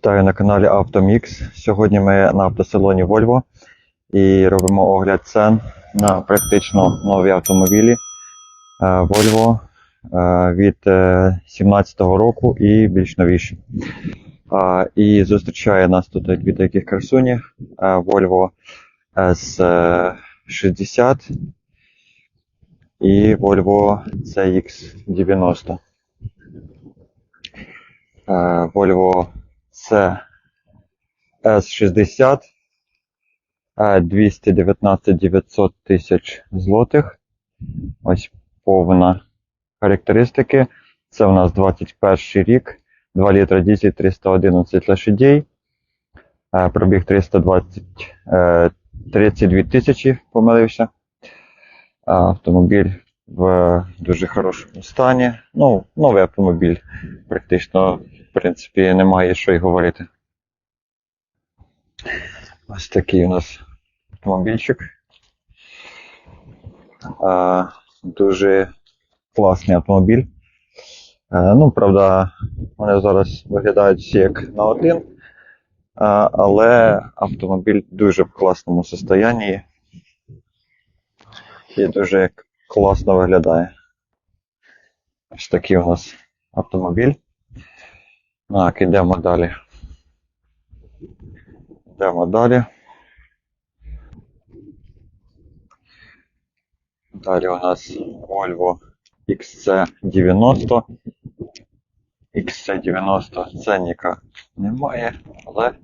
Вітаю на каналі Автомікс. Сьогодні ми на автосалоні Volvo і робимо огляд цен на практично нові автомобілі е, Volvo е, від 2017 року і більш новіші. І зустрічає нас тут дві таких красуні е, Volvo S60 і Volvo CX90. Е, Volvo C S60 е, 219 900 тисяч злотих. Ось повна характеристики. Це у нас 21 рік, 2 літра дізель 311 лошадей. Е, Пробіг 320, е, 32 тисячі, помилився. Е, Автомобіль в дуже хорошому стані. Ну, новий автомобіль. Практично, в принципі, немає що й говорити. Ось такий у нас автомобільчик. Е, Дуже класний автомобіль. Е, Ну, правда, вони зараз виглядають всі як на один, е, але автомобіль дуже в класному стані і дуже класно виглядає. Ось такий у нас автомобіль. Так, ідемо далі. Йдемо далі. Далі у нас Volvo XC90. XC90 ценника немає, але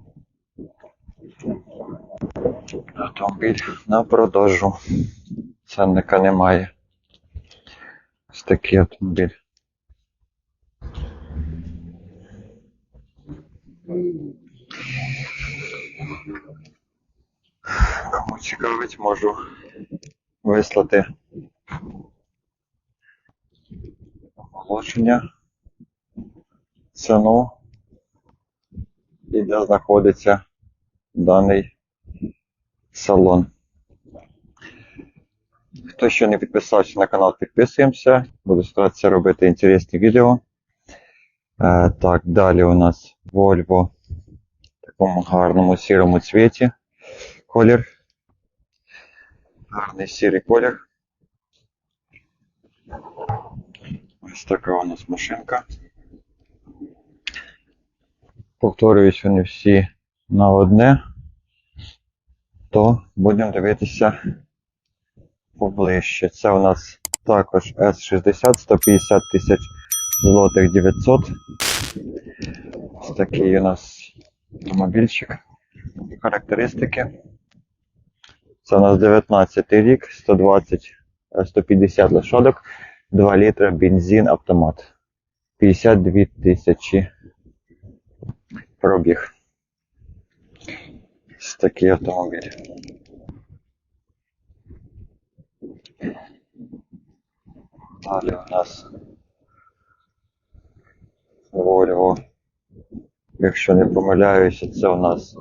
автомобіль на продажу. Ценника немає. Ось такий автомобіль. Кому цікавить, можу вислати оголошення, ціну і де знаходиться даний салон. Хто ще не підписався на канал, підписуємося. Буду старатися робити інтересні відео. Е, так, далі у нас Volvo в такому гарному сірому цвіті. Колір. Гарний сірий колір. Ось така у нас машинка. Повторююсь, вони всі на одне. То будемо дивитися поближче. Це у нас також S60 150 тисяч злотих 900. Ось такий у нас автомобільчик. Характеристики. Це у нас 19 рік, 120 е, 150 лошадок, 2 літра бензин автомат. 52 тисячі пробіг. Ось такий автомобіль. Далі у нас Volvo. Якщо не помиляюся, це у нас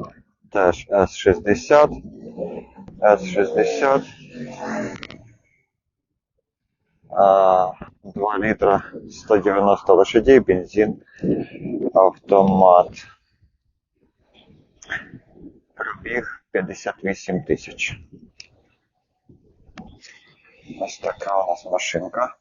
теж S60. S60. 2 літра 190 лошадей, бензин, автомат. Пробіг 58 тисяч. Ось така у нас машинка.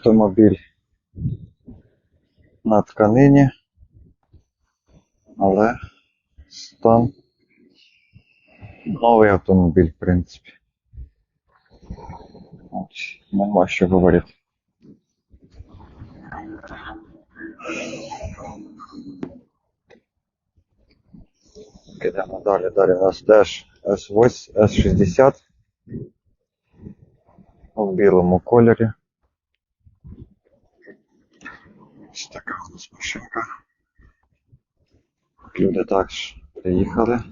Автомобіль на тканині, але стан новий автомобіль, в принципі. От, нема що говорити. Ідемо далі. Далі у нас теж S8, S60 у білому кольорі. Ось така у нас машинка. Люди також приїхали.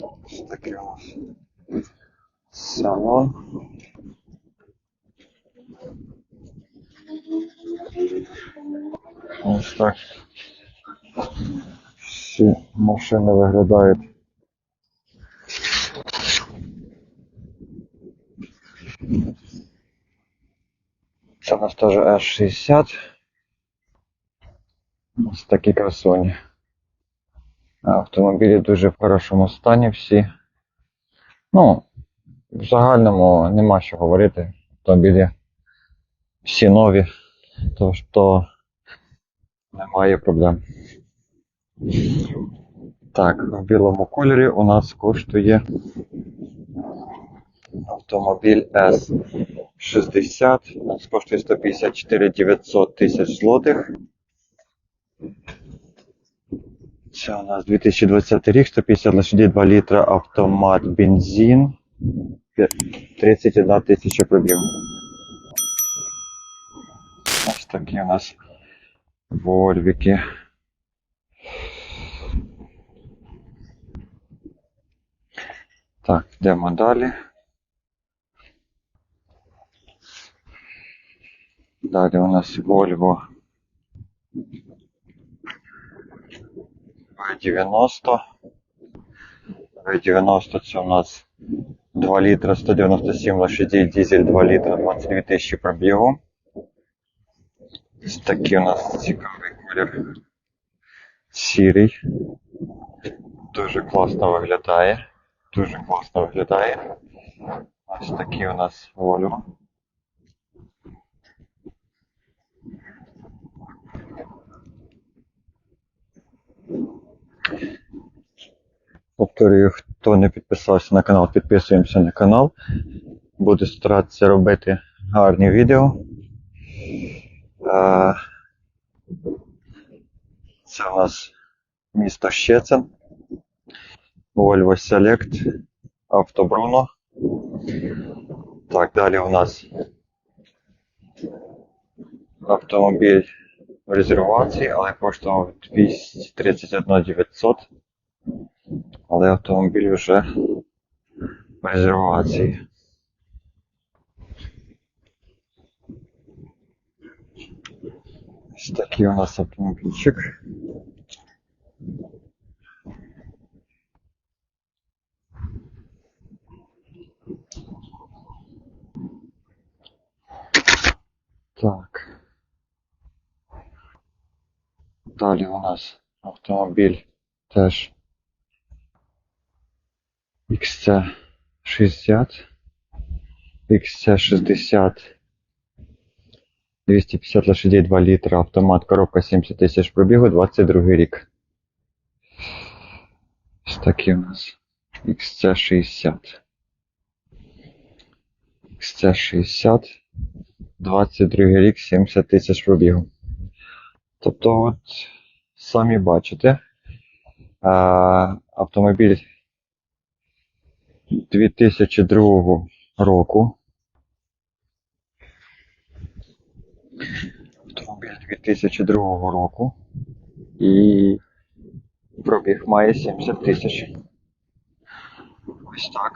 Ось такий у нас салон. Ось так. Всі машини виглядають. Це у нас теж S60. Ось такі красуні. Автомобілі дуже в хорошому стані всі. Ну, в загальному нема що говорити. Автомобілі всі нові, тож то немає проблем. Так, в білому кольорі у нас коштує автомобіль S60. У коштує 154 900 тисяч злотих. Це у нас 2020 рік, 150 лошадей, 2 літра автомат, бензин, 31 тисяча пробіг. Ось такі у нас вольвики. Так, йдемо далі. Далі у нас Volvo V90. V90 це у нас 2 літра 197 лошадей, дизель 2 літра 22 тисячі пробігу. Ось такий у нас цікавий колір. Сірий. Дуже класно виглядає. Дуже класно виглядає. Ось такий у нас Volvo. Повторюю, хто не підписався на канал, підписуємося на канал. Буду старатися робити гарні відео. Це у нас місто Щецин. Volvo Select, Авто Bruno. Так, далі у нас автомобіль в резервації, але коштував 231 900. Але автомобіль вже в резервації. Ось такий у нас автомобільчик. Так. Далі у нас автомобіль теж XC60, XC60, 250 лошадей, 2 літра, автомат, коробка 70 тисяч пробігу, 22 рік. Ось такий у нас XC60. XC60, 22 рік, 70 тисяч пробігу. Тобто, от, самі бачите, автомобіль 2002 року. Автомобіль 2002 року. І пробіг має 70 тисяч. Ось так.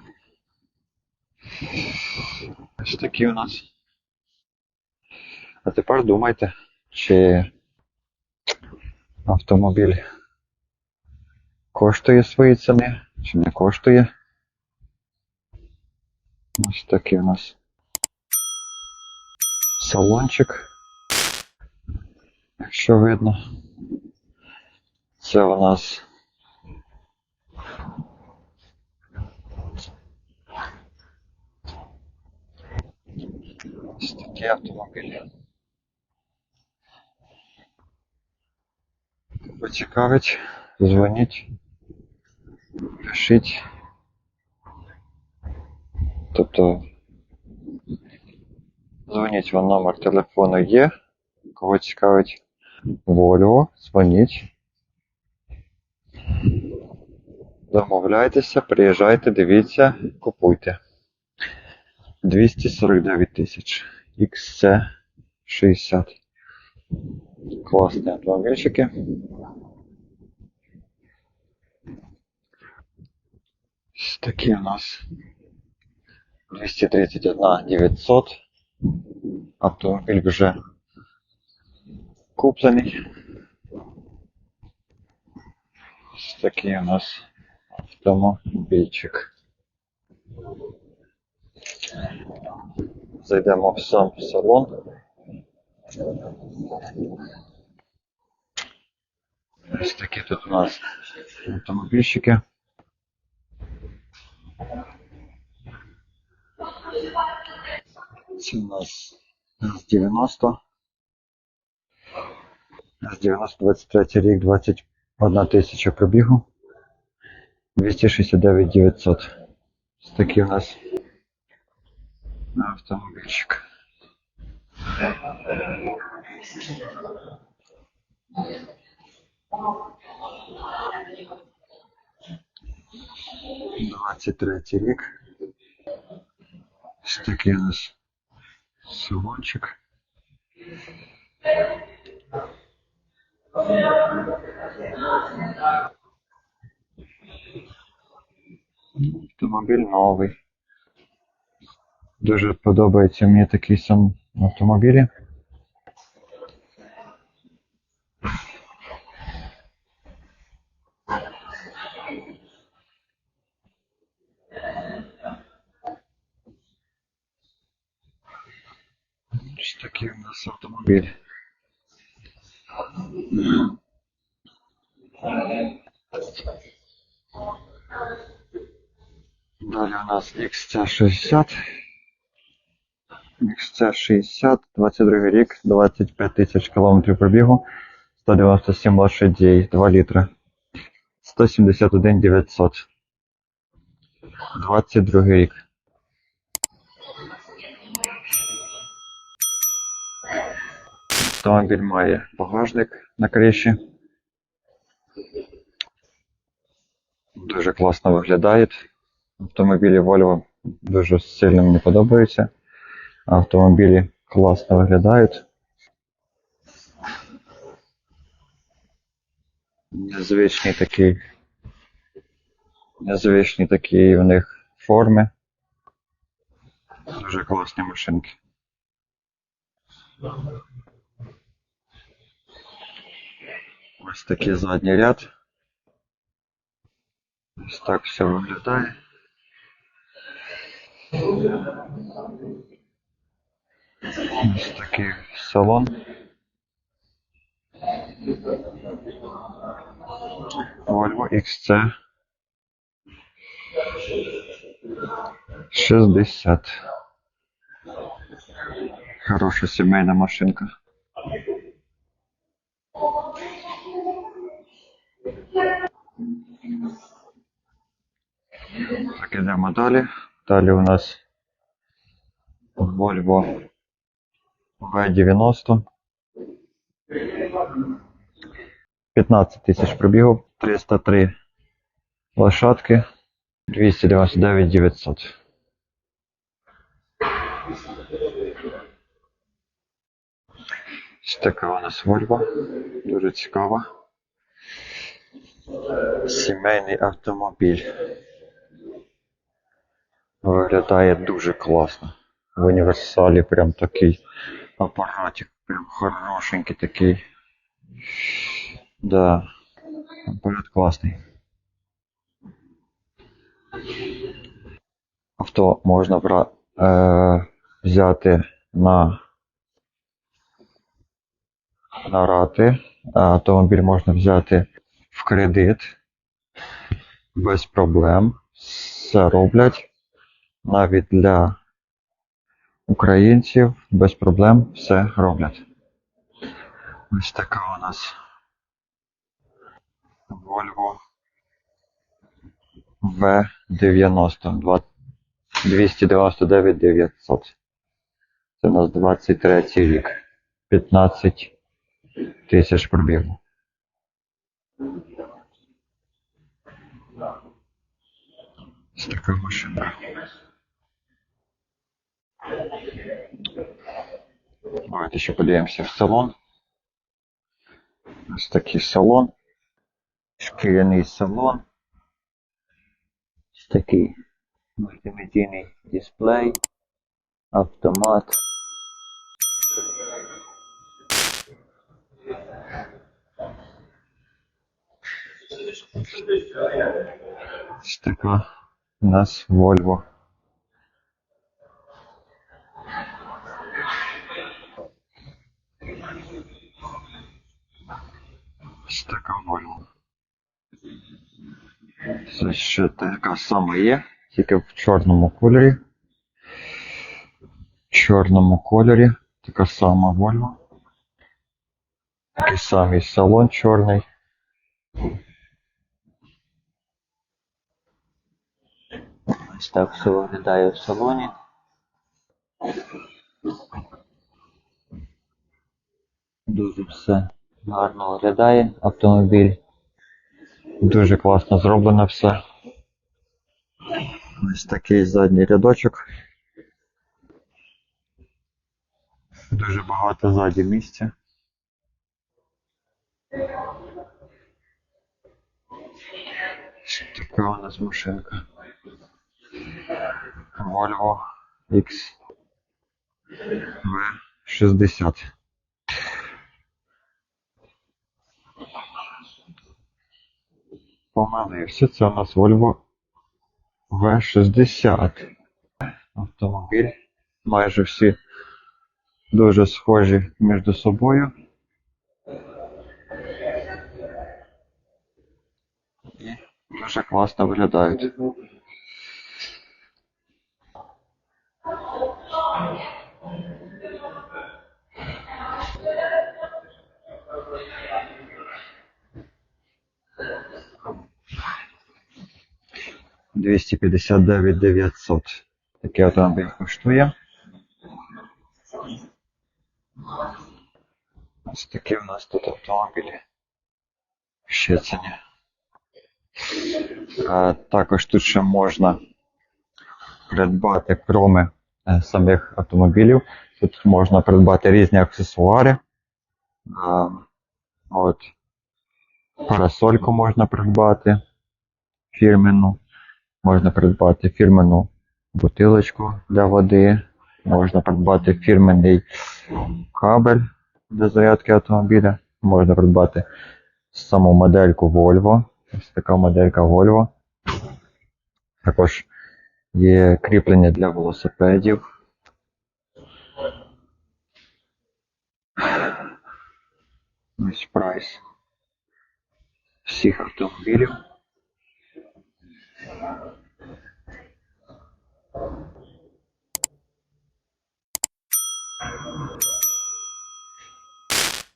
Ось такі у нас. А тепер думайте, чи автомобіль коштує свої ціни, чи не коштує. Ось такий у нас салончик. Якщо видно. Це у нас ось такий автомобіль. Поцікавить, дзвоніть, пишіть. Тобто дзвоніть вам номер телефону є. Кого цікавить Volvo, дзвоніть. Замовляйтеся, приїжджайте, дивіться, купуйте. 249 тисяч. XC60. Класні автомобільчики. Ось такі у нас 231 900. Автомобіль вже куплений. Ось такий у нас автомобільчик. Зайдемо в сам салон. Ось такі тут у нас автомобільчики. Це у нас С90. С90 23 рік, 21 тисяча пробігу. 269 900. Ось такий у нас автомобільчик. Двадцять третій рік. Ось такий у нас салончик. Автомобіль новий. Дуже подобається мені такий сам автомобілі. Такий у нас автомобіль. Далі у нас XC60. XC60, 22 рік, 25 тисяч кілометрів пробігу, 197 лошадей, 2 літри. 171 900. 22 рік. Автомобіль має багажник на криші. Дуже класно виглядає. Автомобілі Volvo дуже сильно мені подобаються. Автомобілі класно виглядають. Незвичні такі. Незвичні такі в них форми. Дуже класні машинки. Ось такий задній ряд. Ось так все виглядає. Ось такий салон. Volvo XC 60. Хороша сімейна машинка. Так, ідемо далі. Далі у нас Volvo V90. 15 тисяч пробігів, 303 лошадки, 299 900. Ось така у нас Volvo. Дуже цікава. Сімейний автомобіль. Виглядає дуже класно. В універсалі прям такий апаратик, прям хорошенький такий. Да. Апарат класний. Авто можна бра... е... взяти на на рати. Автомобіль можна взяти в кредит без проблем. Все роблять. Навіть для українців без проблем все роблять. Ось така у нас Volvo V90 два- 299 900. Це у нас 23 рік. 15 тисяч пробігу. Ось така машина. Давайте ще подивимося в салон. Ось такий салон. Шкіряний салон. Ось такий мультимедійний дисплей. Автомат. Ось у нас Volvo. Така Volvo. Це ще така сама є, тільки в чорному кольорі. В чорному кольорі така сама Volvo. Такий самий салон чорний. Ось так все виглядає в салоні. Дуже все гарно виглядає автомобіль. Дуже класно зроблено все. Ось такий задній рядочок. Дуже багато ззаді місця. Така у нас машинка. Volvo X V60. Помилився, це у нас Volvo V60. Автомобіль. Майже всі дуже схожі між собою. І дуже класно виглядають. Двісті п'ятдесят дев'ять дев'ятсот. Такий автомобіль коштує. Ось такі у нас тут автомобілі. Щецині. А, також тут ще можна придбати, кроме е, самих автомобілів. Тут можна придбати різні аксесуари. А, от. Парасольку можна придбати фірменну. Можна придбати фірменну бутилочку для води. Можна придбати фірменний кабель для зарядки автомобіля. Можна придбати саму модельку Volvo. Ось така моделька Volvo. Також є кріплення для велосипедів. Ось прайс всіх автомобілів.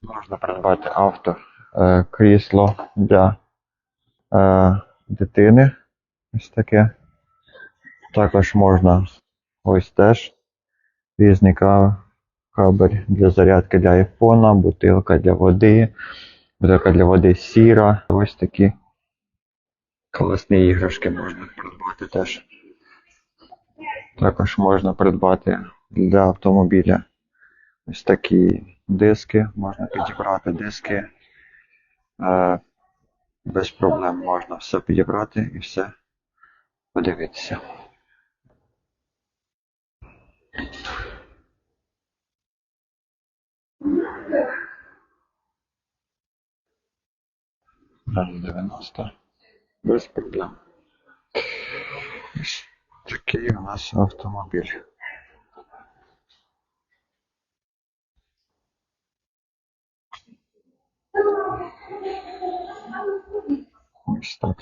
Можна придбати авто е, крісло для е, дитини. Ось таке. Також можна ось теж різний ка- кабель для зарядки для айфона, бутилка для води, бутилка для води сіра. Ось такі класні іграшки можна придбати теж. Також можна придбати для автомобіля ось такі диски, можна підібрати диски. Е, без проблем можна все підібрати і все подивитися. Раз 90. Без проблем. Такий у нас автомобіль. Ось так.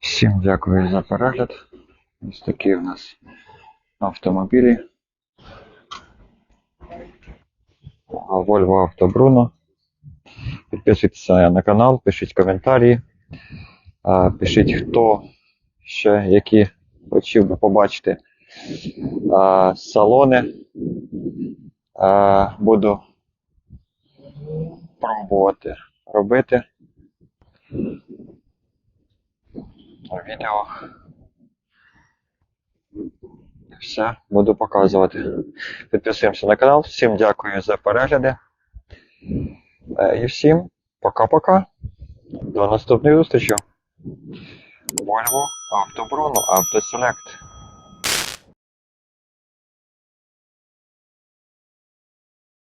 Всім дякую за перегляд. Ось такі у нас автомобілі. Volvo Auto Bruno. Підписуйтеся на канал, пишіть коментарі. Пишіть, хто ще які хотів би побачити а, салони. А, Буду пробувати робити відео. Все, буду показувати. Підписуємося на канал. Всім дякую за перегляди. Е, І всім пока-пока. До наступних зустрічей. Volvo Автобруно, Автоселект.